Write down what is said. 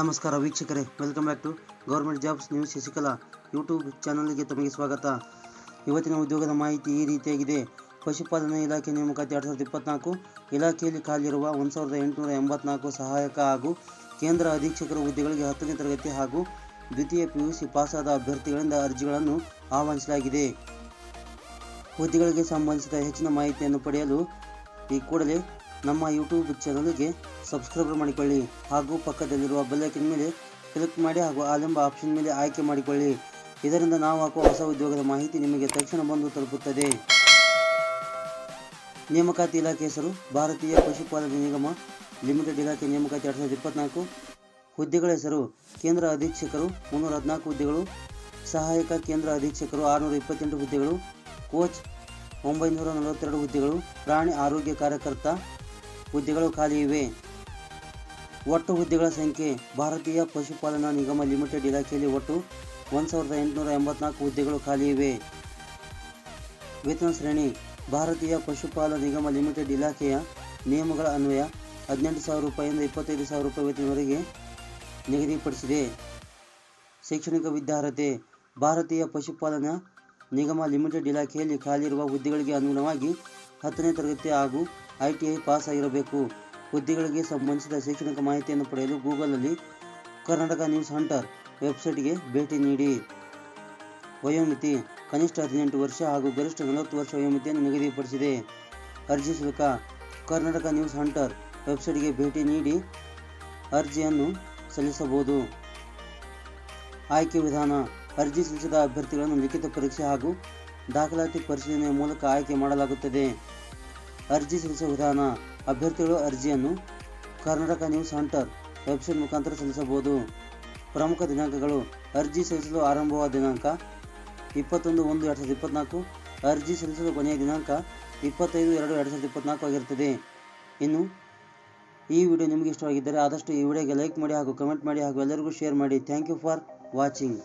ನಮಸ್ಕಾರ ವೀಕ್ಷಕರೇ welcome back to government jobs news Shashikala YouTube ಚಾನಲ್ಗೆ ತಮಗೆ ಸ್ವಾಗತ. ಇವತ್ತಿನ ಉದ್ಯೋಗದ ಮಾಹಿತಿ ಈ ರೀತಿಯಾಗಿದೆ. ಪಶುಪಾಲನಾ ಇಲಾಖೆ ನೇಮಕಾತಿ ಎರಡು ಸಾವಿರದ ಇಪ್ಪತ್ನಾಲ್ಕು ಇಲಾಖೆಯಲ್ಲಿ ಖಾಲಿರುವ ಒಂದು ಸಾವಿರದ ಎಂಟುನೂರ ಎಂಬತ್ನಾಲ್ಕು ಸಹಾಯಕ ಹಾಗೂ ಕೇಂದ್ರ ಅಧೀಕ್ಷಕರ ಹುದ್ದೆಗಳಿಗೆ ಹತ್ತನೇ ತರಗತಿ ಹಾಗೂ ದ್ವಿತೀಯ ಪಿ ಯು ಸಿ ಪಾಸಾದ ಅಭ್ಯರ್ಥಿಗಳಿಂದ ಅರ್ಜಿಗಳನ್ನು ಆಹ್ವಾನಿಸಲಾಗಿದೆ. ಹುದ್ದೆಗಳಿಗೆ ಸಂಬಂಧಿಸಿದ ಹೆಚ್ಚಿನ ಮಾಹಿತಿಯನ್ನು ಪಡೆಯಲು ಈ ಕೂಡಲೇ ನಮ್ಮ ಯೂಟ್ಯೂಬ್ ಚಾನಲ್ಗೆ ಸಬ್ಸ್ಕ್ರೈಬ್ ಮಾಡಿಕೊಳ್ಳಿ ಹಾಗೂ ಪಕ್ಕದಲ್ಲಿರುವ ಬೆಲ್ಲೈಕನ್ ಮೇಲೆ ಕ್ಲಿಕ್ ಮಾಡಿ ಹಾಗೂ ಆಲೆಂಬ ಆಪ್ಷನ್ ಮೇಲೆ ಆಯ್ಕೆ ಮಾಡಿಕೊಳ್ಳಿ. ಇದರಿಂದ ನಾವು ಹಾಕುವ ಹೊಸ ಉದ್ಯೋಗದ ಮಾಹಿತಿ ನಿಮಗೆ ತಕ್ಷಣ ಬಂದು ತಲುಪುತ್ತದೆ. ನೇಮಕಾತಿ ಇಲಾಖೆ ಹೆಸರು ಭಾರತೀಯ ಪಶುಪಾಲನೆ ನಿಗಮ ಲಿಮಿಟೆಡ್ ಇಲಾಖೆ ನೇಮಕಾತಿ ಎರಡು ಸಾವಿರದ ಇಪ್ಪತ್ನಾಲ್ಕು. ಹುದ್ದೆಗಳ ಹೆಸರು ಕೇಂದ್ರ ಅಧೀಕ್ಷಕರು ಮುನ್ನೂರ ಹದಿನಾಲ್ಕು ಹುದ್ದೆಗಳು, ಸಹಾಯಕ ಕೇಂದ್ರ ಅಧೀಕ್ಷಕರು ಆರುನೂರ ಇಪ್ಪತ್ತೆಂಟು ಹುದ್ದೆಗಳು, ಕೋಚ್ ಒಂಬೈನೂರ ನಲವತ್ತೆರಡು ಹುದ್ದೆಗಳು, ಪ್ರಾಣಿ ಆರೋಗ್ಯ ಕಾರ್ಯಕರ್ತ ಹುದ್ದೆಗಳು ಖಾಲಿ ಇವೆ. ಒಟ್ಟು ಹುದ್ದೆಗಳ ಸಂಖ್ಯೆ ಭಾರತೀಯ ಪಶುಪಾಲನಾ ನಿಗಮ ಲಿಮಿಟೆಡ್ ಇಲಾಖೆಯಲ್ಲಿ ಒಟ್ಟು ಒಂದು ಸಾವಿರದ ಎಂಟುನೂರ ಎಂಬತ್ನಾಲ್ಕು ಹುದ್ದೆಗಳು ಖಾಲಿ ಇವೆ. ವೇತನ ಶ್ರೇಣಿ ಭಾರತೀಯ ಪಶುಪಾಲನಾ ನಿಗಮ ಲಿಮಿಟೆಡ್ ಇಲಾಖೆಯ ನಿಯಮಗಳ ಅನ್ವಯ ಹದಿನೆಂಟು ಸಾವಿರ ರೂಪಾಯಿಯಿಂದ ಇಪ್ಪತ್ತೈದು ಸಾವಿರ ರೂಪಾಯಿ ವೇತನವರೆಗೆ ನಿಗದಿಪಡಿಸಿದೆ. ಶೈಕ್ಷಣಿಕ ವಿದ್ಯಾರ್ಹತೆ ಭಾರತೀಯ ಪಶುಪಾಲನಾ ನಿಗಮ ಲಿಮಿಟೆಡ್ ಇಲಾಖೆಯಲ್ಲಿ ಖಾಲಿಯಿರುವ ಹುದ್ದೆಗಳಿಗೆ ಅನುಗುಣವಾಗಿ ಹತ್ತನೇ ತರಗತಿ ಹಾಗೂ ಐ ಟಿ ಐ ಪಾಸ್ ಆಗಿರಬೇಕು ಹುದ್ದೆಗಳಿಗೆ ಸಂಬಂಧಿಸಿದ ಶೈಕ್ಷಣಿಕ ಮಾಹಿತಿಯನ್ನು ಪಡೆಯಲು ಗೂಗಲಲ್ಲಿ ಕರ್ನಾಟಕ ನ್ಯೂಸ್ ಹಂಟರ್ ವೆಬ್ಸೈಟ್ಗೆ ಭೇಟಿ ನೀಡಿ. ವಯೋಮಿತಿ, ಕನಿಷ್ಠ ಹದಿನೆಂಟು ವರ್ಷ ಹಾಗೂ ಗರಿಷ್ಠ ನಲವತ್ತು ವರ್ಷ ವಯೋಮಿತಿಯನ್ನು ನಿಗದಿಪಡಿಸಿದೆ. ಅರ್ಜಿ ಶುಲ್ಕ, ಕರ್ನಾಟಕ ನ್ಯೂಸ್ ಹಂಟರ್ ವೆಬ್ಸೈಟ್ಗೆ ಭೇಟಿ ನೀಡಿ ಅರ್ಜಿಯನ್ನು ಸಲ್ಲಿಸಬಹುದು. ಆಯ್ಕೆ ವಿಧಾನ, ಅರ್ಜಿ ಸಲ್ಲಿಸಿದ ಅಭ್ಯರ್ಥಿಗಳನ್ನು ಲಿಖಿತ ಪರೀಕ್ಷೆ ಹಾಗೂ ದಾಖಲಾತಿ ಪರಿಶೀಲನೆಯ ಮೂಲಕ ಆಯ್ಕೆ ಮಾಡಲಾಗುತ್ತದೆ. ಅರ್ಜಿ ಸಲ್ಲಿಸುವ ವಿಧಾನ, ಅಭ್ಯರ್ಥಿಗಳು ಅರ್ಜಿಯನ್ನು ಕರ್ನಾಟಕ ನ್ಯೂಸ್ ಹಂಟರ್ ವೆಬ್ಸೈಟ್ ಮುಖಾಂತರ ಸಲ್ಲಿಸಬಹುದು. ಪ್ರಮುಖ ದಿನಾಂಕಗಳು, ಅರ್ಜಿ ಸಲ್ಲಿಸಲು ಆರಂಭವಾದ ದಿನಾಂಕ ಇಪ್ಪತ್ತೊಂದು ಒಂದು ಎರಡು ಸಾವಿರದ ಇಪ್ಪತ್ನಾಲ್ಕು, ಅರ್ಜಿ ಸಲ್ಲಿಸಲು ಕೊನೆಯ ದಿನಾಂಕ ಇಪ್ಪತ್ತೈದು ಎರಡು ಎರಡು ಸಾವಿರದ ಇಪ್ಪತ್ನಾಲ್ಕು ಆಗಿರುತ್ತದೆ. ಇನ್ನು, ಈ ವಿಡಿಯೋ ನಿಮಗೆ ಇಷ್ಟವಾಗಿದ್ದರೆ ಆದಷ್ಟು ಈ ವಿಡಿಯೋಗೆ ಲೈಕ್ ಮಾಡಿ ಹಾಗೂ ಕಮೆಂಟ್ ಮಾಡಿ ಹಾಗೂ ಎಲ್ಲರಿಗೂ ಶೇರ್ ಮಾಡಿ. Thank you for watching.